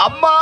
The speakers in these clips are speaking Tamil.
அம்மா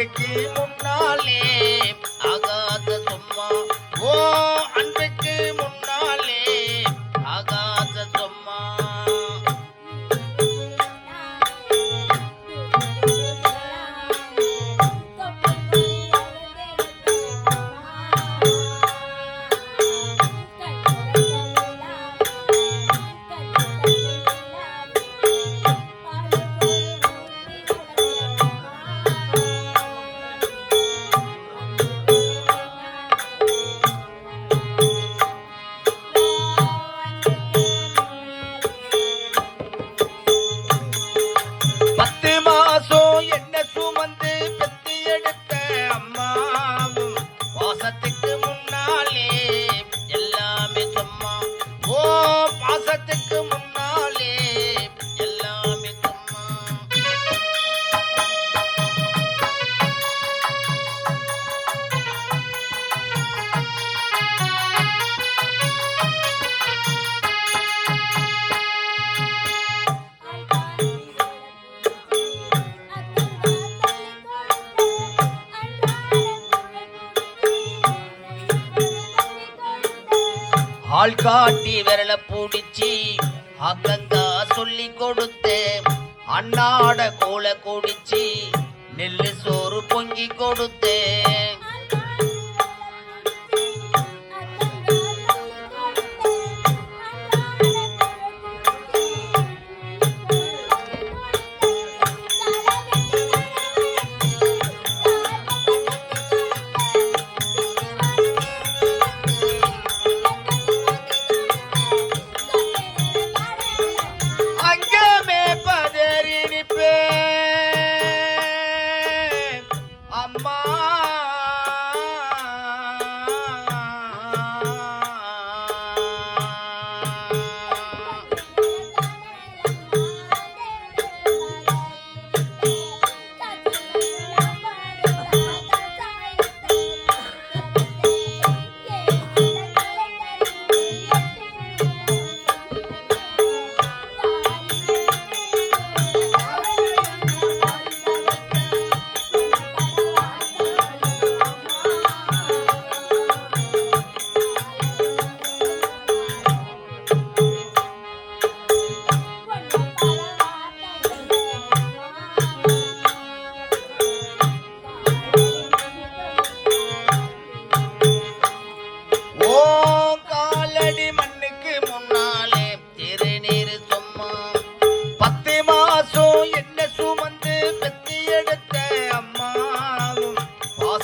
ஆசைக்கு முன்னாலே ஆகாத ஆள் காட்டி விரல பிடிச்சி அக்கங்கா சொல்லி கொடுத்து அண்ணாட கோல குடிச்சி நெல்லு சோறு பொங்கி கொடுத்தேன்.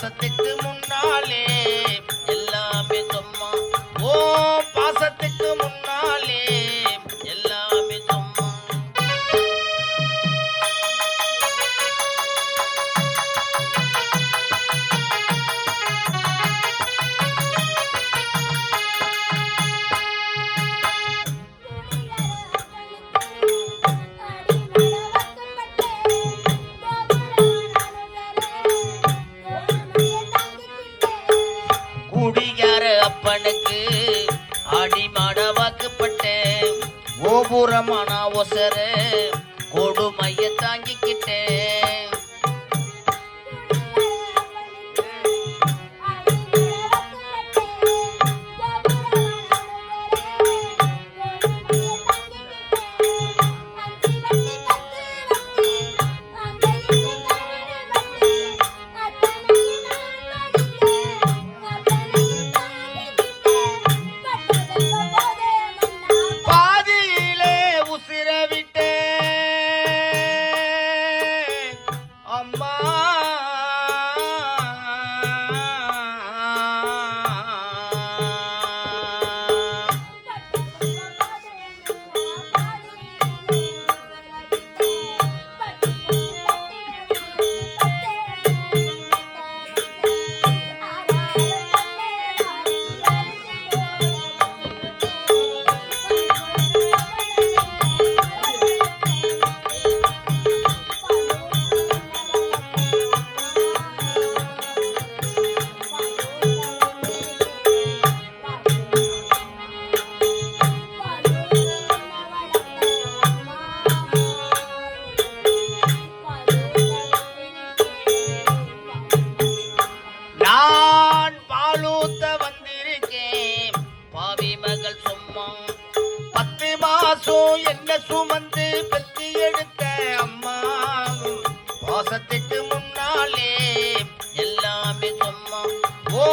மாசத்துக்கு முன்னாலே பிரமணா ஒசரே. கொடுமையை தாங்கி சுமந்து பற்றி எடுத்த அம்மா பாசத்துக்கு முன்னாலே எல்லாமே சும்மா. ஓ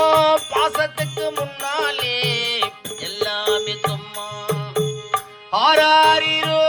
பாசத்துக்கு முன்னாலே எல்லாமே சும்மா. ஆறாரிரோ